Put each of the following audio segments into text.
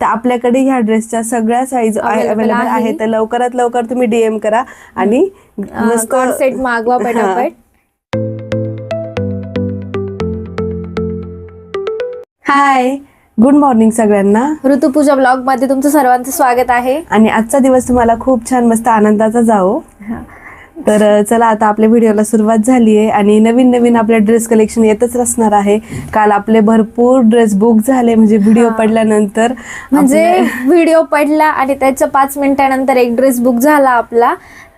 तर आपल्याकडे ह्या ड्रेसच्या सगळ्या साईज अवेलेबल आहे. तर लवकरात लवकर तुम्ही डीएम करा आणि सेट मागवा पटापट. हाय गुड मॉर्निंग सगळ्यांना. ऋतुपूजा ब्लॉगमध्ये तुमचं सर्वांचं स्वागत आहे. आणि आजचा दिवस तुम्हाला खूप छान मस्त आनंदाचा जाओ तर चला आता आपल्या व्हिडिओला सुरुवात झाली आहे आणि नवीन नवीन आपल्या ड्रेस कलेक्शन येतच असणार आहे. काल आपले भरपूर ड्रेस बुक झाले म्हणजे व्हिडिओ पडल्यानंतर म्हणजे व्हिडिओ पडला आणि त्याच्या पाच मिनिटानंतर एक ड्रेस बुक झाला आपला.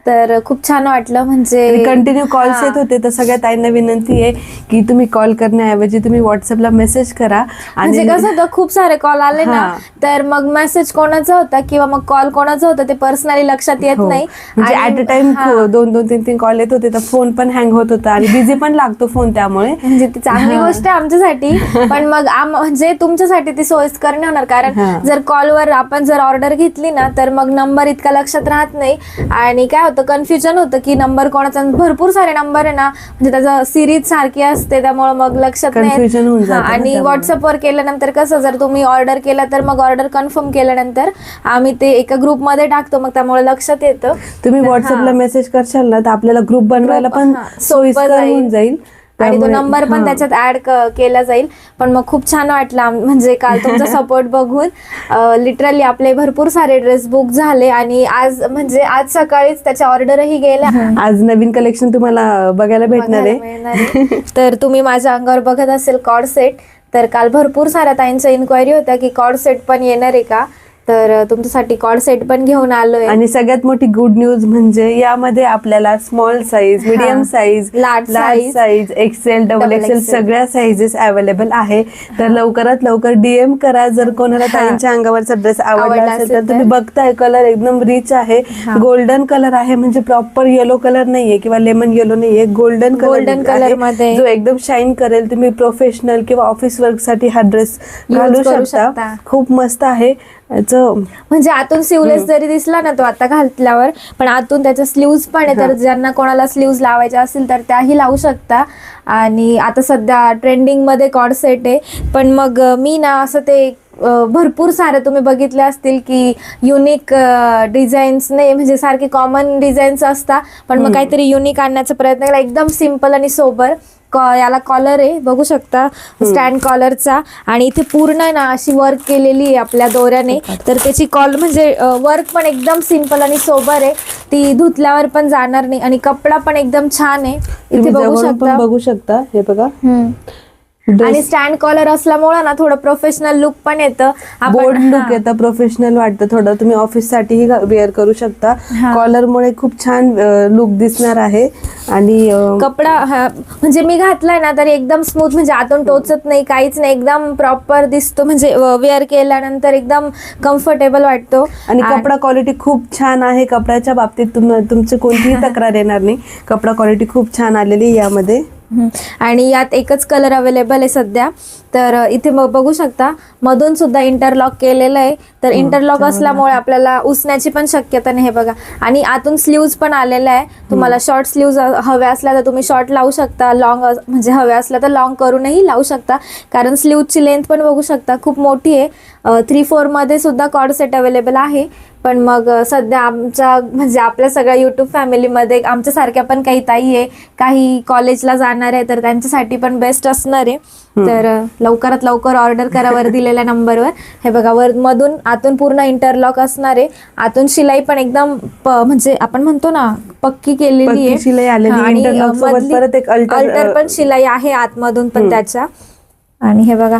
तर खूप छान वाटलं म्हणजे कंटिन्यू कॉल्स. येत होते तर सगळ्या ताईंना विनंती आहे की तुम्ही कॉल करण्याऐवजी तुम्ही व्हॉट्सअपला मेसेज करा म्हणजे कसं होतं खूप सारे कॉल आले ना. तर मग मेसेज कोणाचा होता किंवा मग कॉल कोणाचा होता ते पर्सनली लक्षात येत हो. नाही म्हणजे आणि- ऍट अ टाइम. दोन दोन तीन तीन कॉल येत होते तर फोन पण हँग होत होता आणि बिझी पण लागतो फोन त्यामुळे म्हणजे ती चांगली. गोष्ट आहे आमच्यासाठी पण मग म्हणजे तुमच्यासाठी ती सोयीस्कर नाही होणार कारण. जर कॉलवर आपण जर ऑर्डर घेतली ना तर मग नंबर इतका लक्षात राहत नाही आणि काय होतं कन्फ्युजन होतं की नंबर कोणाचा भरपूर सारे नंबर आहे ना म्हणजे त्याचा सिरीज सारखी असते त्यामुळे मग लक्षात नाही आणि. व्हॉट्सअपवर केल्यानंतर कसं जर तुम्ही ऑर्डर केला तर मग ऑर्डर कन्फर्म केल्यानंतर आम्ही ते एका ग्रुपमध्ये टाकतो मग त्यामुळे लक्षात येतं तुम्ही व्हॉट्सअपला. मेसेज करशाल ना तर आपल्याला ग्रुप बनवायला पण सोयीस्कर. होऊन जाईल आणि तो नंबर पण. त्याच्यात ऍड केला जाईल. पण मग खूप छान वाटलं. म्हणजे काल तुमचा सपोर्ट बघून लिटरली आपले भरपूर सारे ड्रेस बुक झाले आणि आज म्हणजे आज सकाळीच त्याच्या ऑर्डरही गेल्या. आज नवीन कलेक्शन तुम्हाला बघायला भेटणार आहे. तर तुम्ही माझ्या अंगावर बघत असेल कॉड सेट तर काल भरपूर साऱ्या ताईंच्या इन्क्वायरी होत्या की कॉड सेट पण येणार आहे का? तर तुमच्यासाठी कॉड सेट पण घेऊन आलोय आणि सगळ्यात मोठी गुड न्यूज म्हणजे यामध्ये आपल्याला small size medium size large size XL double XL. सगळ्या साईजेस अवेलेबल आहे तर लवकरात लवकर डीएम करा जर कोणाला. ताईंच्या अंगावरचा ड्रेस आवडला असेल तर तुम्ही. बघताय कलर एकदम रिच आहे. गोल्डन कलर आहे म्हणजे प्रॉपर येलो कलर नाहीये किंवा लेमन येलो नाहीये गोल्डन Golden color मध्ये. जो एकदम शाईन करेल तुम्ही प्रोफेशनल किंवा ऑफिस वर्कसाठी हा ड्रेस घालू शकता. खूप मस्त आहे याचं म्हणजे आतून स्लीवलेस जरी दिसला ना तो आता घातल्यावर पण आतून त्याच्या स्लीव्ज पण आहे तर. ज्यांना कोणाला स्लीव्ज लावायच्या असतील तर त्याही लावू शकता. आणि आता सध्या ट्रेंडिंगमध्ये कॉड सेट आहे. पण मग मी ना असं ते भरपूर सारे तुम्ही बघितले असतील की युनिक डिझाईन्स नाही म्हणजे सारखे कॉमन डिझाईन्स असतात पण मग काहीतरी युनिक आणण्याचा प्रयत्न केला. एकदम सिंपल आणि सोबर क- याला कॉलर आहे बघू शकता. स्टँड कॉलरचा आणि इथे पूर्ण ना अशी वर्क केलेली आहे आपल्या दोऱ्याने. तर त्याची कॉल म्हणजे वर्क पण एकदम सिंपल आणि सोबर आहे. ती धुतल्यावर पण जाणार नाही. आणि कपडा पण एकदम छान आहे. इथे बघू शकता. बघू शकता. हे बघा. आणि स्टँड कॉलर असल्यामुळे ना थोडं प्रोफेशनल लुक पण येतं. बोर्ड हा. लुक येतं प्रोफेशनल वाटतं थोडं. तुम्ही ऑफिस साठीही वेअर करू शकता. हा. कॉलर मुळे खूप छान लुक दिसणार आहे. आणि कपडा हा, म्हणजे मी घातलाय ना तर एकदम स्मूथ म्हणजे आतून टोचत नाही काहीच नाही. एकदम प्रॉपर दिसतो म्हणजे वेअर केल्यानंतर एकदम कम्फर्टेबल वाटतो. आणि कपडा क्वालिटी खूप छान आहे. कपड्याच्या बाबतीत तुम तुमची कोणतीही तक्रार येणार नाही. कपडा क्वालिटी खूप छान आलेली यामध्ये. आणि यात एकच कलर अवेलेबल आहे सध्या. तर इथे बघू शकता मधून सुद्धा इंटरलॉक केलेलं आहे. तर इंटरलॉक असल्यामुळे आपल्याला उसण्याची पण शक्यता नाही हे बघा. आणि आतून स्लीव्ज पण आलेलं आहे. तुम्हाला शॉर्ट स्लीव्ज हव्या असल्या तर तुम्ही शॉर्ट लावू शकता. लॉंग म्हणजे हव्या असल्या तर लॉंग करूनही लावू शकता. कारण स्लीव्जची लेंथ पण बघू शकता. खूप मोठी आहे. थ्री फोरमध्ये सुद्धा कॉर्ड सेट अवेलेबल आहे. पण मग सध्या आमच्या म्हणजे आपल्या सगळ्या युट्यूब फॅमिलीमध्ये आमच्यासारख्या पण काही ताई आहे. काही कॉलेजला जाणार आहे तर त्यांच्यासाठी पण बेस्ट असणार आहे. तर लवकरात लवकर ऑर्डर करा वर दिलेल्या नंबरवर हे बघा वर मधून आतून पूर्ण इंटरलॉक असणार आहे. आतून शिलाई पण एकदम म्हणजे आपण म्हणतो ना पक्की केलेली आहे. शिलाई आलेली. आणि, अ, interlock सोबत मधली- परत एक alter- alter पण शिलाई आहे आतमधून पण त्याच्या. आणि हे बघा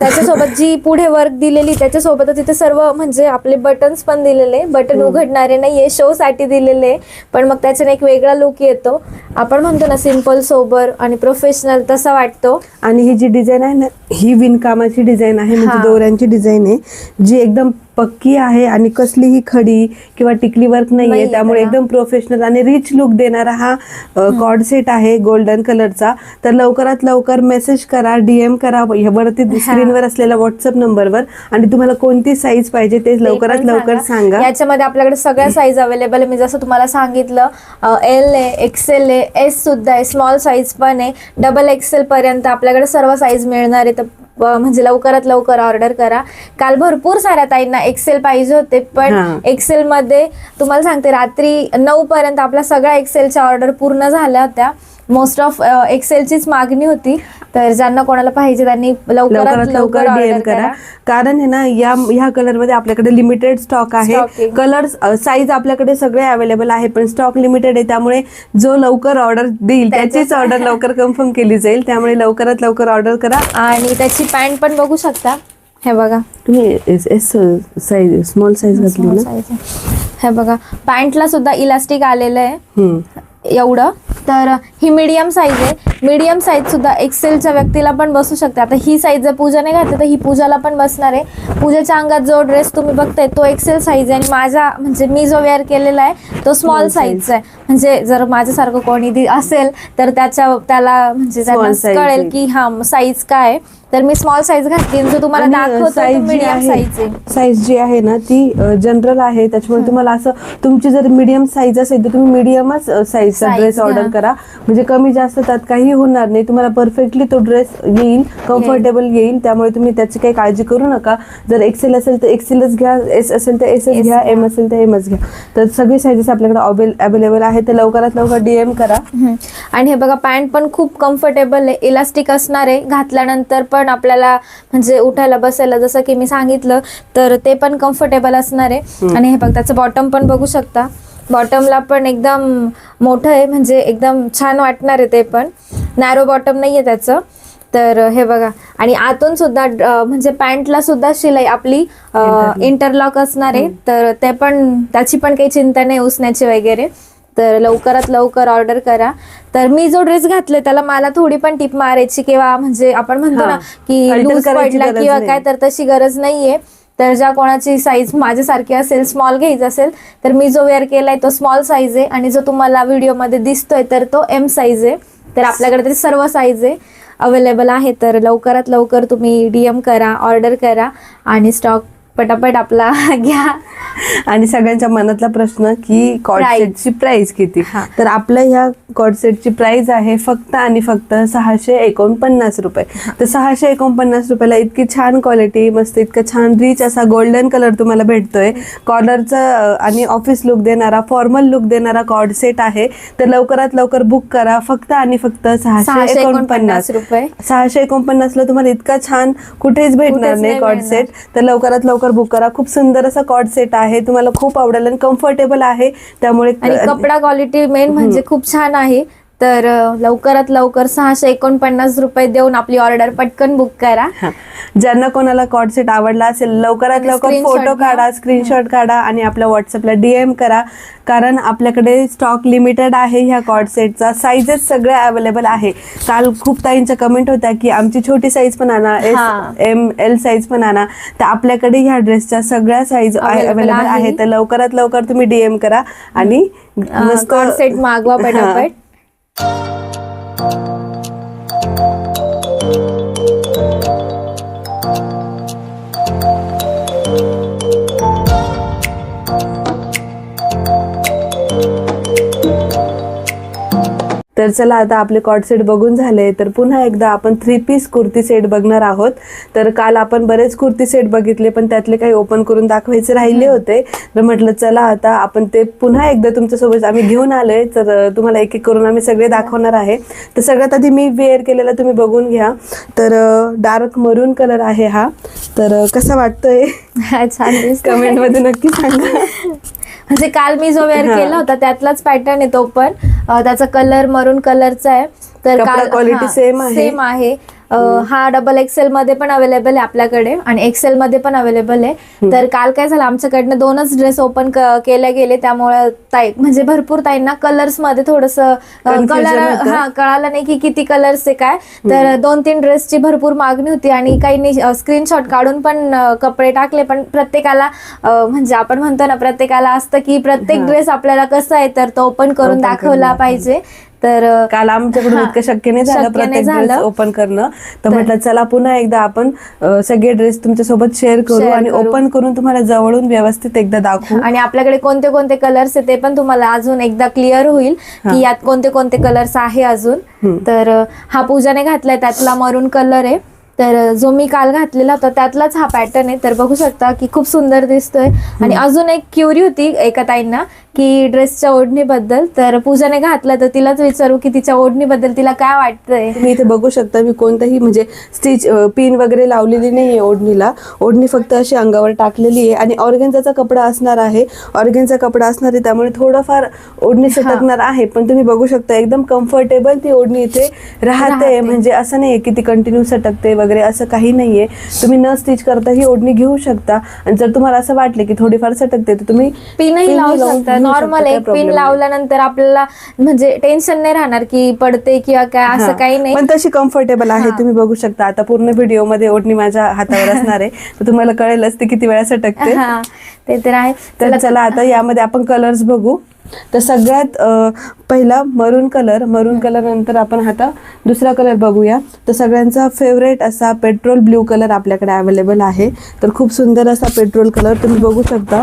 त्याच्यासोबत जी पुढे वर्क दिलेली त्याच्यासोबतच इथे सर्व म्हणजे आपले बटन्स पण दिलेले बटन उघडणारे नाहीये शो साठी दिलेले. पण मग त्याच्याने एक वेगळा लुक येतो. आपण म्हणतो ना सिंपल सोबर आणि प्रोफेशनल तसा वाटतो. आणि ही जी डिझाईन आहे ना ही विणकामाची डिझाईन आहे म्हणजे हा. दोऱ्यांची डिझाईन आहे जी एकदम पक्की आहे आणि कसलीही खडी किंवा टिकली वर्क नाहीये नाहीये त्यामुळे. एकदम प्रोफेशनल आणि रिच लुक देणारा हा कॉर्ड सेट आहे गोल्डन कलरचा तर लवकरात लवकर मेसेज करा डीएम करा वरती स्क्रीनवर असलेल्या व्हॉट्सअप नंबरवर आणि तुम्हाला कोणती साईज पाहिजे ते लवकरात लवकर सांगा. याच्यामध्ये आपल्याकडे सगळ्या साईज अवेलेबल आहे. मी जसं तुम्हाला सांगितलं एल आहे एक्सेल आहे एस सुद्धा आहे स्मॉल साईज पण आहे. डबल एक्सेल पर्यंत आपल्याकडे सर्व साईज मिळणार आहे. तर म्हणजे लवकरात लवकर ऑर्डर करा काल भरपूर साऱ्या ताईंना एक्सेल पाहिजे होते पण. एक्सेल मध्ये तुम्हाला सांगते रात्री नऊ पर्यंत आपल्या सगळ्या एक्सेलच्या ऑर्डर पूर्ण झाल्या होत्या मोस्ट ऑफ एक्सेलचीच मागणी होती तर ज्यांना कोणाला पाहिजे त्यांनी लवकरात लवकर ऑर्डर करा. करा. कारण आहे ना या ह्या कलरमध्ये आपल्याकडे लिमिटेड स्टॉक आहे. कलर साईज आपल्याकडे सगळे अवेलेबल आहे पण स्टॉक लिमिटेड आहे. त्यामुळे जो लवकर ऑर्डर देईल त्याचीच ऑर्डर लवकर कन्फर्म केली जाईल. त्यामुळे लवकरात लवकर ऑर्डर करा. आणि त्याची पॅन्ट पण बघू शकता. हे बघा. तुम्ही एस साईज स्मॉल साईज घातली ना. हे बघा. पॅन्टला सुद्धा इलास्टिक आलेलं आहे. एवढं तर ही मीडियम साईज आहे मीडियम साईज सुद्धा एक्सेलच्या व्यक्तीला पण बसू शकते आता ही साईज जर पूजाने घातली तर ही पूजाला पण बसणार आहे पूजेच्या अंगात जो ड्रेस तुम्ही बघताय तो एक्सेल साईज आहे आणि माझा म्हणजे मी जो वेअर केलेला आहे तो स्मॉल. साईजचा आहे म्हणजे जर माझ्यासारखं कोणी असेल तर त्याच्या त्याला म्हणजे कळेल. की हा साईज काय आहे. तर मी स्मॉल साईज घातली जो तुम्हाला दाखवतो साईज जी आहे साईज आहे. साईज जी आहे ना ती जनरल आहे. त्याच्यामुळे तुम्हाला असं तुमची जर मीडियम साईज असेल तर तुम्ही मीडियमच साईजचा ड्रेस ऑर्डर. करा. म्हणजे कमी जास्त त्यात काही होणार नाही. तुम्हाला परफेक्टली तो ड्रेस येईल कम्फर्टेबल येईल. त्यामुळे तुम्ही त्याची काही काळजी करू नका. जर एक्सेल असेल तर एक्सेलच घ्या. एस असेल तर एस S घ्या. एम असेल तर एमच घ्या. तर सगळे साईजेस आपल्याकडे अवेलेबल आहे तर लवकरात लवकर डीएम करा. आणि हे बघा पॅन्ट पण खूप कम्फर्टेबल आहे. इलास्टिक असणार आहे. घातल्यानंतर पण आपल्याला म्हणजे उठायला बसायला जसं की मी सांगितलं तर ते पण कम्फर्टेबल असणार आहे. आणि हे बघ त्याचं बॉटम पण बघू शकता. बॉटमला पण एकदम मोठं आहे म्हणजे एकदम छान वाटणार आहे ते पण. नॅरो बॉटम नाही आहे त्याचं. तर हे बघा. आणि आतून सुद्धा म्हणजे पॅन्टला सुद्धा शिलाई आपली. इंटरलॉक असणार आहे. तर ते पण त्याची पण काही चिंता नाही उसण्याची वगैरे. तर लवकरात लवकर ऑर्डर करा तर मी जो ड्रेस घातले त्याला मला थोडी पण टिप मारायची किंवा म्हणजे आपण म्हणतो. ना की लूज पडला किंवा. काय तर तशी गरज नाहीये तर ज्या कोणाची साईज माझ्यासारखी असेल स्मॉल घ्यायचं असेल तर मी जो वेअर केलाय तो स्मॉल साईज आहे आणि जो तुम्हाला व्हिडिओमध्ये दिसतोय तर तो एम साईज आहे तर आपल्याकडे तरी सर्व साईज आहे अवेलेबल आहे तर लवकरात लवकर तुम्ही डीएम करा ऑर्डर करा आणि स्टॉक पटापट आपला घ्या. आणि सगळ्यांच्या मनातला प्रश्न की कॉड Price. सेटची प्राइस किती. तर आपल्या ह्या कॉड सेटची प्राइस आहे फक्त आणि फक्त सहाशे एकोणपन्नास रुपये. तर सहाशे एकोणपन्नास रुपयाला इतकी छान क्वालिटी मस्त इतका छान रिच असा गोल्डन कलर तुम्हाला भेटतोय. कॉलरचा आणि ऑफिस लुक देणारा फॉर्मल लुक देणारा कॉड सेट आहे. तर लवकरात लवकर बुक करा. फक्त आणि फक्त सहाशे एकोणपन्नास रुपये. सहाशे एकोणपन्नास ला तुम्हाला इतका छान कुठेच भेटणार नाही नाही कॉड मिळणार. सेट तर लवकरात लवकर बुक करा. खूप सुंदर असा कॉड सेट आहे. तुम्हाला खूप आवडेल आणि कम्फर्टेबल आहे. त्यामुळे आणि कपडा क्वालिटी मेन म्हणजे खूप छान आहे. तर लवकरात लवकर सहाशे एकोणपन्नास रुपये देऊन आपली ऑर्डर पटकन बुक करा. ज्यांना कोणाला कॉड सेट आवडला असेल लवकरात लवकर फोटो. काढा स्क्रीनशॉट काढा आणि आपल्या व्हॉट्सअपला डीएम करा कारण आपल्याकडे स्टॉक लिमिटेड आहे ह्या कॉड सेटचा साईजेस सगळे अवेलेबल आहे काल खूप ताईंच्या कमेंट होत्या की आमची छोटी साईज पण आणा एस. एम एल साईज पण आणा तर आपल्याकडे ह्या ड्रेसच्या सगळ्या साईज अवेलेबल आहे. तर लवकरात लवकर तुम्ही डीएम करा आणि सेट मागवा. पटापट Thank you. तर चला आता आपले कॉट सेट बघून झाले. तर पुन्हा एकदा आपण थ्री पीस कुर्ती सेट बघणार आहोत. तर काल आपण बरेच कुर्ती सेट बघितले पण त्यातले काही ओपन करून दाखवायचे राहिले होते. तर म्हटलं चला आता आपण ते पुन्हा एकदा तुमच्यासोबत आम्ही घेऊन आलोय. तर तुम्हाला एक एक करून आम्ही सगळे दाखवणार आहे. तर सगळ्यात आधी मी वेअर केलेला तुम्ही बघून घ्या. तर डार्क मरून कलर आहे हा. तर कसा वाटतोय? छान दिसतोय. कमेंटमध्ये नक्की सांगा. म्हणजे काल मी जो वेअर. केला होता त्यातलाच पॅटर्न आहे तो पण त्याचा कलर मरून कलरचा आहे तर quality same आहे. सेम आहे. हा डबल एक्सेल मध्ये पण अवेलेबल आहे आपल्याकडे आणि एक्सेल मध्ये पण अवेलेबल आहे. तर काल काय झालं? आमच्याकडनं दोनच ड्रेस ओपन केले गेले. त्यामुळे ताई म्हणजे भरपूर ताईंना कलर्समध्ये थोडस कलर. हा कळालं नाही की किती कलर्स आहे काय. तर दोन तीन ड्रेसची भरपूर मागणी होती आणि काही स्क्रीनशॉट काढून पण कपडे टाकले. पण प्रत्येकाला म्हणजे आपण म्हणतो ना प्रत्येकाला असतं की प्रत्येक. ड्रेस आपल्याला कसं आहे तर तो ओपन करून दाखवला. पाहिजे. तर काल आमच्याकडून. इतकं शक्य नाही झालं प्रत्येक ड्रेस झालं. ओपन करणं तर म्हटलं चला पुन्हा एकदा आपण सगळे ड्रेस तुमच्यासोबत शेअर करू आणि. ओपन करून तुम्हाला जवळून व्यवस्थित एकदा दाखवू आणि आपल्याकडे कोणते कोणते कलर्स आहे ते पण तुम्हाला अजून एकदा क्लिअर होईल. की यात कोणते कोणते कलर्स आहे अजून. तर हा पूजाने घातलाय त्यातला मरून कलर आहे तर जो मी काल घातलेला होता त्यातलाच हा पॅटर्न आहे. तर बघू शकता की खूप सुंदर दिसतोय. आणि अजून एक क्युरी होती एका ताईंना की ड्रेसच्या ओढणीबद्दल. तर पूजाने घातला तर तिलाच विचारू की तिच्या ओढणीबद्दल तिला काय वाटतंय. तुम्ही इथे बघू शकता मी कोणताही म्हणजे स्टिच पिन वगैरे लावलेली नाही आहे ओढणीला. ओढणी फक्त अशी अंगावर टाकलेली आहे. आणि ऑर्गेन्झाचा कपडा असणार आहे. ऑर्गेन्झा कपडा असणार आहे त्यामुळे थोडंफार ओढणी सटकणार आहे. पण तुम्ही बघू शकता एकदम कम्फर्टेबल ती ओढणी इथे राहते. राहते. म्हणजे असं नाही की ती कंटिन्यू सटकते वगैरे. असं काही नाहीये. तुम्ही न स्टिच करता ही ओढणी घेऊ शकता. आणि जर तुम्हाला असं वाटले की थोडीफार सटकते तर तुम्ही पिनही लावू शकता. नॉर्मल एक पिन नाही. लावल्यानंतर आपल्याला म्हणजे टेन्शन नाही राहणार की पडते किंवा काय असं. काही नाही. पण तशी कम्फर्टेबल आहे. तुम्ही बघू शकता. आता पूर्ण व्हिडिओमध्ये ओढणी माझ्या हातावर असणार आहे. तर तुम्हाला कळेलच ते किती वेळा सटकते. ते तर आहे. तर चला. आता यामध्ये आपण कलर्स बघू. तर सगळ्यात पहिला मरून कलर मरून कलर नंतर आपण आता दुसरा कलर बघूया. तर सगळ्यांचा फेवरेट असा पेट्रोल ब्ल्यू कलर आपल्याकडे अवेलेबल आहे. तर खूप सुंदर असा पेट्रोल कलर तुम्ही बघू शकता.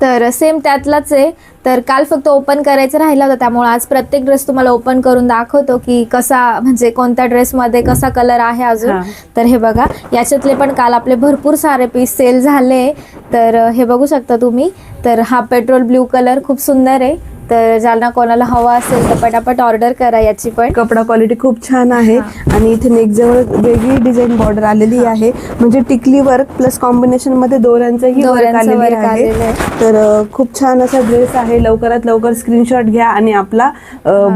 तर सेम त्यातलाच आहे. तर काल फक्त ओपन करायचं राहिला होता. त्यामुळे आज प्रत्येक ड्रेस तुम्हाला ओपन करून दाखवतो की कसा म्हणजे कोणत्या ड्रेसमध्ये कसा कलर आहे अजून. तर हे बघा याच्यातले पण काल आपले भरपूर सारे पीस सेल झाले. तर हे बघू शकता तुम्ही. तर हा पेट्रोल ब्ल्यू कलर खूप सुंदर आहे. तर ज्यांना कोणाला हवा असेल तर पटापट ऑर्डर करा याची पण. कपडा क्वालिटी खूप छान आहे आणि इथे नेक जवळ वेगळी डिझाईन बॉर्डर आलेली आहे. म्हणजे टिकली वर्क प्लस कॉम्बिनेशनमध्ये दोऱ्यांचंही वर्क आलेली आहे. तर खूप छान असा ड्रेस आहे. लवकरात लवकर स्क्रीनशॉट घ्या आणि आपला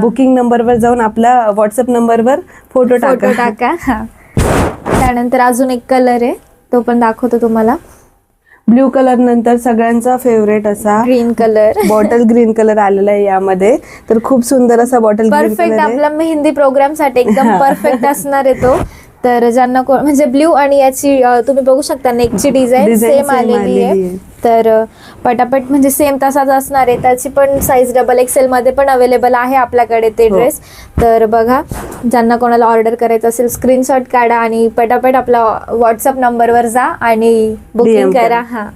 बुकिंग नंबरवर जाऊन आपला व्हॉट्सअप नंबरवर फोटो टाका. टाका. त्यानंतर अजून एक कलर आहे. तो पण दाखवतो तुम्हाला. ब्ल्यू कलर नंतर सगळ्यांचा फेवरेट असा green colour bottle green colour आलेला आहे यामध्ये. तर खूप सुंदर असा बॉटल परफेक्ट आपला मेहंदी प्रोग्रामसाठी एकदम परफेक्ट असणार आहे तो. तर ज्यांना म्हणजे ब्ल्यू आणि याची तुम्ही बघू शकता नेकची डिझाईन सेम आलेली आहे. तर पटापट म्हणजे सेम तसाच असणार आहे त्याची पण साईज डबल एक्सेल मध्ये पण अवेलेबल आहे आपल्याकडे ते हो. ड्रेस तर बघा ज्यांना कोणाला ऑर्डर करायचं असेल स्क्रीनशॉट काढा आणि पटापट आपला व्हॉट्सअप नंबरवर जा आणि बुकिंग. करा हा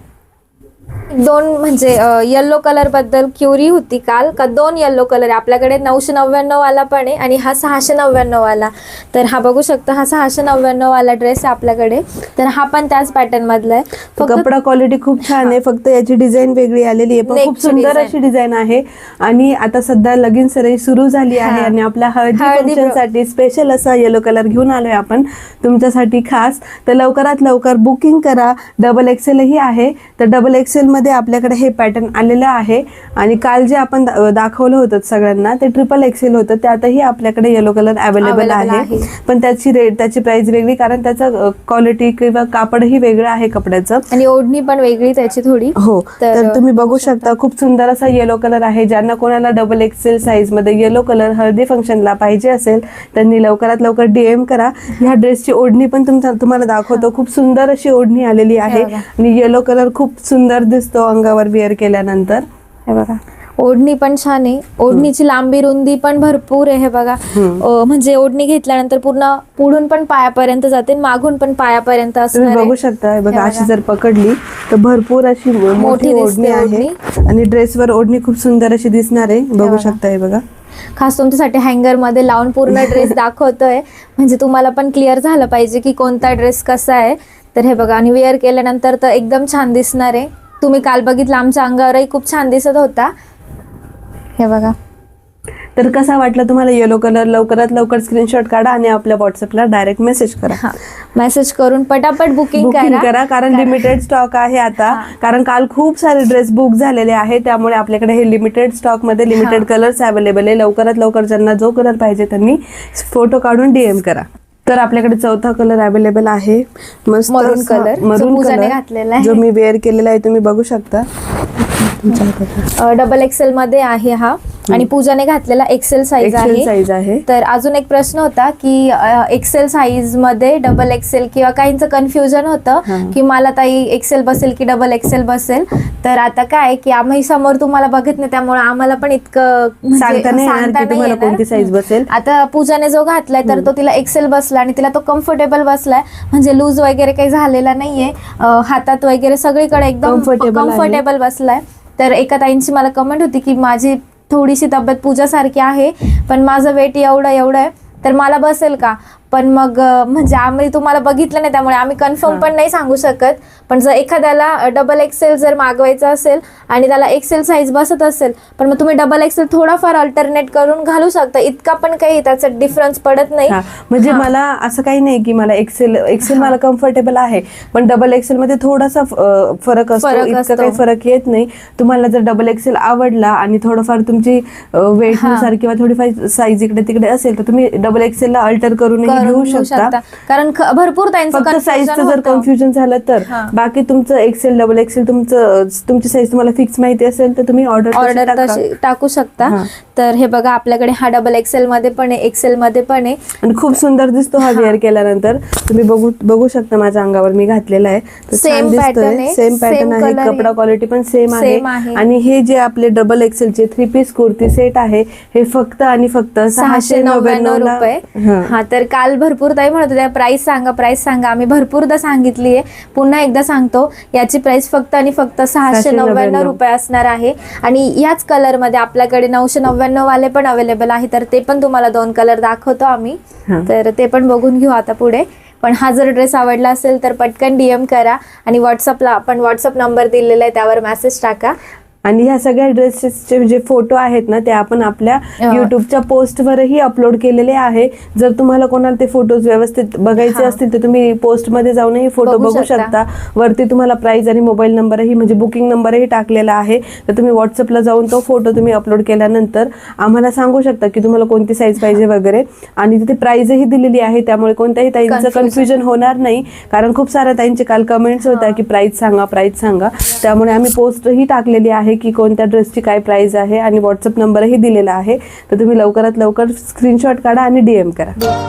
दोन म्हणजे येल्लो कलरबद्दल क्युरी होती काल का दोन येल्लो कलर आहे? आपल्याकडे नऊशे नव्याण्णव वाला पण आहे आणि हा सहाशे नव्याण्णव वाला तर हा बघू शकता हा सहाशे नव्याण्णव वाला ड्रेस आहे आपल्याकडे. तर हा पण त्याच पॅटर्न मधला आहे. फक्त कपडा क्वालिटी खूप छान आहे. फक्त याची डिझाईन वेगळी आलेली आहे. पण Neck खूप ची सुंदर design. अशी डिझाईन आहे. आणि आता सध्या लगीन सराई सुरू झाली आहे हा. आणि आपल्या हळदी हळदी फंक्शनसाठी स्पेशल असा येलो कलर घेऊन आलोय आपण तुमच्यासाठी खास. तर लवकरात लवकर बुकिंग करा. डबल एक्सेल ही आहे. तर डबल एक्सेल मध्ये आपल्याकडे हे पॅटर्न आलेलं आहे. आणि काल जे आपण दाखवलं होतं सगळ्यांना ते ट्रिपल एक्सेल होतं. त्यातही आपल्याकडे येलो कलर अवेलेबल आहे. पण त्याची रेट त्याची प्राइस वेगळी कारण त्याचं क्वालिटी किंवा कापडही वेगळं आहे कपड्याचं. आणि ओढणी पण वेगळी त्याची थोडी. हो. तर- तुम्ही बघू शकता खूप सुंदर असा येलो कलर आहे. ज्यांना कोणाला डबल एक्सेल साईजमध्ये येलो कलर हळदी फंक्शनला पाहिजे असेल त्यांनी लवकरात लवकर डीएम करा. ह्या ड्रेसची ओढणी पण तुमच्या तुम्हाला दाखवतो. खूप सुंदर अशी ओढणी आलेली आहे. आणि येलो कलर खूप सुंदर दिसतो अंगावर वेअर केल्यानंतर. हे बघा. ओढणी पण छान आहे. ओढणीची लांबी रुंदी पण भरपूर आहे हे बघा. अं, म्हणजे ओढणी घेतल्यानंतर पूर्ण पुढून पण पायापर्यंत जाते आणि मागून पण पायापर्यंत तुम्ही असणार बघू आहे. शकता. हे बघा हे अशी बघा. जर पकडली तर भरपूर अशी मोठी दिसते ओढणी आहे. आणि ड्रेसवर ओढणी खूप सुंदर अशी दिसणार आहे. बघू बघा. शकता हे बघा. खास तुमच्यासाठी हँगरमध्ये लावून पूर्ण ड्रेस दाखवतोय. म्हणजे तुम्हाला पण क्लिअर झालं पाहिजे की कोणता ड्रेस कसा आहे. तर हे बघा आणि वेअर केल्यानंतर तर एकदम छान दिसणार आहे. तुम्ही काल बघितलं आमच्या अंगावरही खूप छान दिसत होता. हे बघा. तर कसा वाटला तुम्हाला येलो कलर लवकरात लवकर स्क्रीनशॉट काढा आणि आपल्या व्हॉट्सअपला डायरेक्ट मेसेज करा. मेसेज करून पटापट बुकिंग बुकिंग करा. करा कारण लिमिटेड स्टॉक आहे आता. कारण काल खूप सारे ड्रेस बुक झालेले आहे त्यामुळे आपल्याकडे हे लिमिटेड स्टॉकमध्ये लिमिटेड कलर्स अवेलेबल आहे. लवकरात लवकर ज्यांना जो कलर पाहिजे त्यांनी फोटो काढून डीएम करा. तर आपल्याकडे चौथा कलर अवेलेबल आहे मस्त जो maroon पूजाने color, घातलेला आहे. जो मी वेअर केलेला आहे तुम्ही बघू शकता. डबल एक्सेल मध्ये आहे हा आणि पूजाने घातलेला एक्सेल साईज एक्सेल आहे. साईज आहे. तर अजून एक प्रश्न होता की एक्सेल साईजमध्ये डबल एक्सेल किंवा काहींचं कन्फ्युजन. होतं की मला ताई एक्सेल बसेल की डबल एक्सेल बसेल. तर आता काय की आम्ही समोर तुम्हाला बघत नाही त्यामुळे आम्हाला पण इतकं म्हणजे सांगता नाही. कोणती साईज बसेल. आता पूजाने जो घातलाय तर तो तिला एक्सेल बसला आणि तिला तो कम्फर्टेबल बसलाय. म्हणजे लूज वगैरे काही झालेला नाहीये. हातात वगैरे सगळीकडे एकदम. कम्फर्टेबल बसलाय. तर एका ताईंची मला कमेंट होती की माझी थोडीशी तब्येत पूजासारखी आहे पण माझं वेट एवढं एवढं आहे. तर मला बसेल का? पण मग म्हणजे आम्ही तुम्हाला बघितलं नाही त्यामुळे आम्ही कन्फर्म. पण नाही सांगू शकत पण जर एखाद्याला डबल एक्सेल जर मागवायचं असेल आणि त्याला एक्सेल साईज बसत असेल पण मग तुम्ही डबल एक्सेल थोडाफार अल्टरनेट करून घालू शकता इतका पण काही त्याचा डिफरन्स पडत नाही म्हणजे. मला असं काही नाही की मला एक्सेल एक्सेल मला कम्फर्टेबल आहे पण डबल एक्सेल मध्ये थोडासा फरक असतो इतका. काही फरक येत नाही तुम्हाला जर डबल एक्सेल आवडला आणि थोडंफार तुमची वेट. नुसार किंवा थोडीफार साईज इकडे तिकडे असेल तर तुम्ही डबल एक्सेल ला अल्टर करून घेऊ शकता. कारण भरपूर फक्त साईजचं जर. कन्फ्युजन झालं तर. बाकी तुमचं एक्सेल डबल एक्सेल तुमचं तुमची साईज तुम्हाला फिक्स माहिती असेल तर तुम्ही ऑर्डर ऑर्डर टाकू. शकता. हा. तर हे बघा आपल्याकडे हा डबल एक्सेल मध्ये पण आहे एक्सेल मध्ये पण आहे. आणि खूप सुंदर दिसतो हा वेअर केल्यानंतर. तुम्ही बघू बघू शकता माझ्या अंगावर मी घातलेला आहे. दिसतोय. आहे, सेम पॅटर्न आहे. कपडा क्वालिटी पण सेम आहे. आणि हे जे आपले डबल एक्सेलचे थ्री पीस कुर्ती सेट आहे हे फक्त आणि फक्त सहाशे नव्याण्णव रुपये. हा. हा तर काल भरपूर ताई म्हणत होत्या प्राइस सांगा प्राइस सांगा. आम्ही भरपूरदा सांगितली आहे पुन्हा एकदा सांगतो याची प्राइस फक्त आणि फक्त सहाशे नव्याण्णव. रुपये असणार आहे. आणि याच कलरमध्ये आपल्याकडे नऊशे नव्याण्णव वाले पण अवेलेबल आहे तर ते पण तुम्हाला दोन कलर दाखवतो आम्ही. तर ते पण बघून घेऊ आता पुढे. पण हा जर ड्रेस आवडला असेल तर पटकन डीएम करा. आणि व्हॉट्सअपला आपण व्हॉट्सअप नंबर दिलेला आहे त्यावर मेसेज टाका. आणि ह्या सगळ्या ड्रेसेसचे जे फोटो आहेत ना ते आपण आपल्या. युट्यूबच्या पोस्टवरही अपलोड केलेले आहे जर तुम्हाला कोणाला ते फोटोज व्यवस्थित बघायचे. असतील तर तुम्ही पोस्टमध्ये जाऊनही फोटो बघू शकता. वरती तुम्हाला प्राइस आणि मोबाईल नंबरही म्हणजे बुकिंग नंबरही टाकलेला आहे तर तुम्ही व्हॉट्सअपला जाऊन तो फोटो तुम्ही अपलोड केल्यानंतर आम्हाला सांगू शकता की तुम्हाला कोणती साईज पाहिजे वगैरे आणि तिथे प्राइजही दिलेली आहे त्यामुळे कोणत्याही ताईंचं. कन्फ्युजन होणार नाही कारण खूप साऱ्या ताईंचे काल कमेंट्स होत्या की प्राइस सांगा प्राइस सांगा त्यामुळे आम्ही पोस्टही टाकलेली आहे की कोणत्या ड्रेसची काय प्राइस आहे आणि व्हॉट्सअप नंबरही दिलेला आहे. तर तुम्ही लवकरात लवकर स्क्रीनशॉट काढा आणि डीएम करा.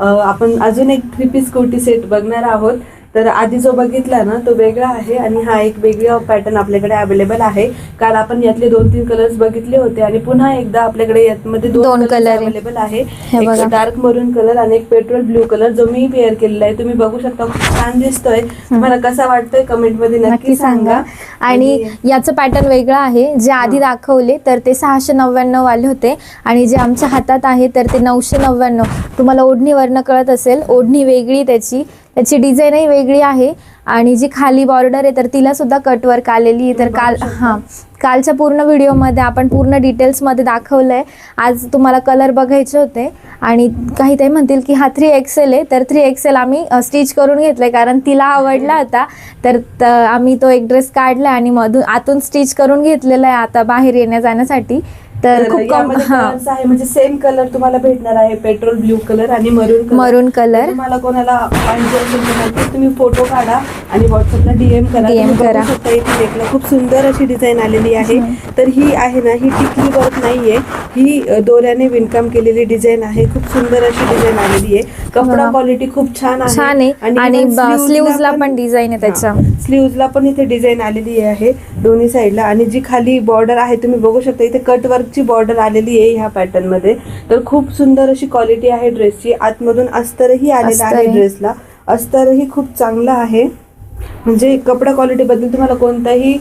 आपण अजून एक थ्री पीस कुर्ती सेट बघणार आहोत. तर आधी जो बघितला ना तो वेगळा आहे आणि हा एक वेगळा पॅटर्न आपल्याकडे अवेलेबल आहे. काल आपण यातले दोन तीन कलर्स बघितले होते आणि पुन्हा एकदा आपल्याकडे यामध्ये दोन कलर. अवेलेबल आहे. एक. डार्क मरून कलर आणि एक पेट्रोल ब्ल्यू कलर जो मी वेअर केलेला आहे. तुम्ही बघू शकता खूप छान दिसतोय. तुम्हाला कसा वाटतोय कमेंटमध्ये नक्की सांगा. आणि याचं पॅटर्न वेगळं आहे. जे आधी दाखवले तर ते सहाशे नव्याण्णव वाले होते. आणि जे आमच्या हातात आहे तर ते नऊशे नव्याण्णव. तुम्हाला ओढणीवरनं कळत असेल ओढणी वेगळी त्याची. त्याची डिझाईनही वेगळी आहे. आणि जी खाली बॉर्डर आहे तर तिला सुद्धा कटवर्क आलेली आहे. तर काल. हां. कालच्या पूर्ण व्हिडिओमध्ये आपण पूर्ण डिटेल्समध्ये दाखवलं आहे आज तुम्हाला कलर बघायचे होते. आणि काही ते म्हणतील की हा थ्री एक्सेल आहे. तर थ्री एक्सेल आम्ही स्टिच करून घेतलं आहे कारण तिला आवडला होता. तर त- आम्ही तो एक ड्रेस काढला आणि मधून आतून स्टिच करून घेतलेला आहे आता बाहेर येण्या जाण्यासाठी तर खूप कम आहे? म्हणजे सेम कलर तुम्हाला भेटणार आहे. पेट्रोल ब्ल्यू कलर आणि मरून मरून कलर तुम्हाला कोणाला पाहिजे असेल तर तुम्ही फोटो काढा आणि व्हॉट्सअपला डीएम करा. बघू करा. खूप सुंदर अशी डिझाईन आलेली आहे. तर ही आहे ना ही टिकली वर्क नाहीये. ही दोऱ्याने विणकाम केलेली डिझाईन आहे. खूप सुंदर अशी डिझाईन आलेली आहे. कपडा. क्वालिटी खूप छान आहे. आणि स्लीव्हजला पण डिझाईन आहे त्याच्या स्लीव्हजला पण इथे डिझाईन आलेली आहे दोन्ही साईडला आणि जी खाली बॉर्डर आहे तुम्ही बघू शकता इथे कट वर्कची बॉर्डर आलेली आहे ह्या पॅटर्नमध्ये. तर खूप सुंदर अशी क्वालिटी आहे ड्रेसची आतमधून अस्तरही आलेलं आहे. ड्रेसला अस्तरही खूप चांगलं आहे. म्हणजे कपडा क्वालिटी बद्दल तुम्हाला कोणताही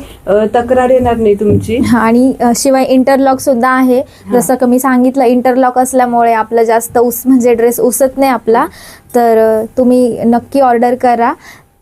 तक्रार येणार नाही तुमची. आणि शिवाय इंटरलॉक सुद्धा आहे. जसं की मी सांगितलं इंटरलॉक असल्यामुळे आपलं जास्त उस म्हणजे ड्रेस उसत नाही आपला. तर तुम्ही नक्की ऑर्डर करा.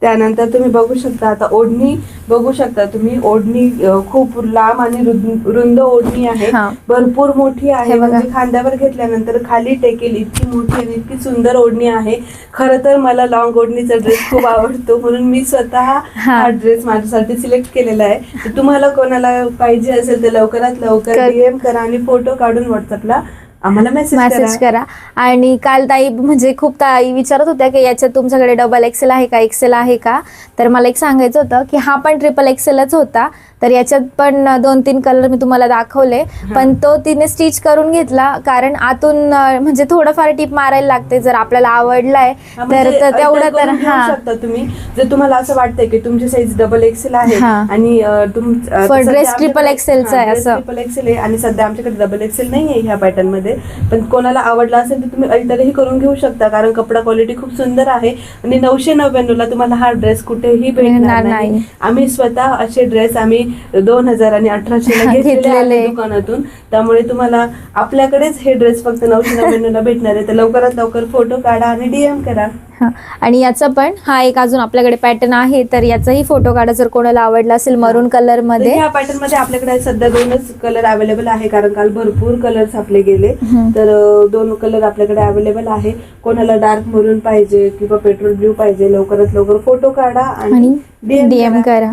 त्यानंतर तुम्ही बघू शकता आता ओढणी बघू शकता तुम्ही. ओढणी खूप लांब आणि रुंद ओढणी आहे. भरपूर मोठी आहे. म्हणजे खांद्यावर घेतल्यानंतर खाली टेकेल. इतकी मोठी आणि इतकी सुंदर ओढणी आहे. खरं तर मला लॉंग ओढणीचा ड्रेस खूप आवडतो. म्हणून मी स्वतः हा. ड्रेस माझ्यासाठी सिलेक्ट केलेला आहे. तुम्हाला कोणाला पाहिजे असेल तर लवकरात लवकर कर- डीएम करा आणि फोटो काढून व्हॉट्सअपला आम्हाला मेसेज करा. आणि काल ताई म्हणजे खूप ताई विचारत होत्या की याच्यात तुमच्याकडे डबल एक्सेल आहे का? एक्सेल आहे का? तर मला एक सांगायचं होतं की हा पण ट्रिपल एक्सेलच होता. तर याच्यात पण दोन तीन कलर मी तुम्हाला दाखवले. पण तो तिने स्टिच करून घेतला. कारण आतून म्हणजे थोडंफार टिप मारायला लागते. जर आपल्याला आवडलाय तर म्हणजे तेवढं तर हा. तुम्ही. जर तुम्हाला असं वाटतंय की तुमची साईज डबल एक्सेल आहे. आणि अं, तुम अं, For सध्या dress आमच्याकडे- triple XL चं आहे असं. triple XL आहे आणि सध्या आमच्याकडे डबल एक्सेल नाही आहे ह्या पॅटर्नमध्ये. पण कोणाला आवडला असेल तर तुम्ही अल्टरही करून घेऊ शकता कारण कपडा क्वालिटी खूप सुंदर आहे. आणि नऊशे नव्याण्णव ला तुम्हाला हा ड्रेस कुठेही भेटणार नाही. आम्ही स्वतः असे ड्रेस आम्ही दोन हजार आणि अठराशे घेतलेले दुकानातून. त्यामुळे तुम्हाला आपल्याकडेच हे ड्रेस फक्त नऊशे नव्याण्णव ला भेटणार आहे. तर लवकरात लवकर फोटो काढा आणि डीएम करा. आणि याचा पण हा एक अजून आपल्याकडे पॅटर्न आहे तर याचाही फोटो काढा जर कोणाला आवडला असेल मरून कलरमध्ये. ह्या पॅटर्नमध्ये आपल्याकडे सध्या दोनच कलर अवेलेबल आहे कारण काल भरपूर कलर्स आपले गेले. तर दोन कलर आपल्याकडे अवेलेबल आहे. कोणाला डार्क मरून पाहिजे किंवा पेट्रोल ब्ल्यू पाहिजे लवकरात लवकर फोटो काढा आणि डीएम करा.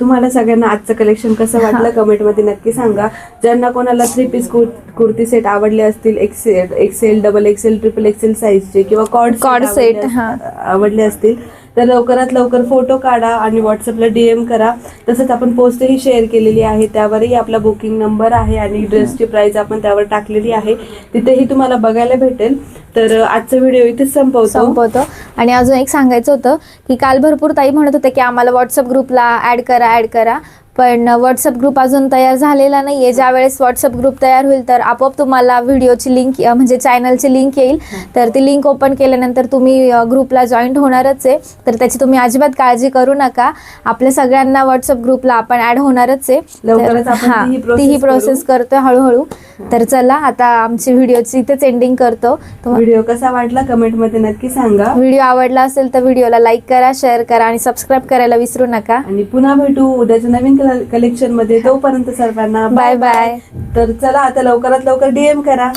तुम्हाला सगळ्यांना आजचं कलेक्शन कसं वाटलं कमेंटमध्ये नक्की सांगा. ज्यांना कोणाला थ्री पीस कुर्ती सेट आवडले असतील XL XL double XL triple XL साईजचे किंवा कॉर्ड set, हा. आवडले असतील तर लवकरात लवकर फोटो काढा आणि व्हॉट्सअपला डीएम करा. तसंच आपण पोस्टही शेअर केलेली आहे. त्यावरही आपला बुकिंग नंबर आहे आणि ड्रेसची प्राइस आपण त्यावर टाकलेली आहे. तिथेही तुम्हाला बघायला भेटेल. तर आजचा व्हिडिओ इथे संपवतो. संपवतो. आणि अजून एक सांगायचं होतं की काल भरपूर ताई म्हणत होते की आम्हाला व्हॉट्सअप ग्रुपला ऍड करा ऍड करा. पण व्हॉट्सअप ग्रुप अजून तयार झालेला नाहीये. ज्या वेळेस व्हॉट्सअप ग्रुप तयार होईल तर आपोआप तुम्हाला व्हिडिओची लिंक म्हणजे चॅनलची लिंक येईल. तर ती लिंक ओपन केल्यानंतर तुम्ही ग्रुपला जॉईंट होणारच आहे. तर त्याची तुम्ही अजिबात काळजी करू नका. आपल्या सगळ्यांना व्हॉट्सअप ग्रुपला आपण ऍड होणारच आहे. हा, तीही. प्रोसेस करतोय हळूहळू. तर चला आता आमची व्हिडिओची इथेच एंडिंग करतो. व्हिडिओ कसा वाटला कमेंटमध्ये नक्की सांगा. व्हिडिओ आवडला असेल तर व्हिडिओला लाईक करा शेअर करा आणि सबस्क्राईब करायला विसरू नका. आणि पुन्हा भेटू उद्याच्या नवीन कलेक्शनमध्ये तोपर्यंत सर्वांना बाय बाय तर चला आता लवकरात लवकर डीएम करा.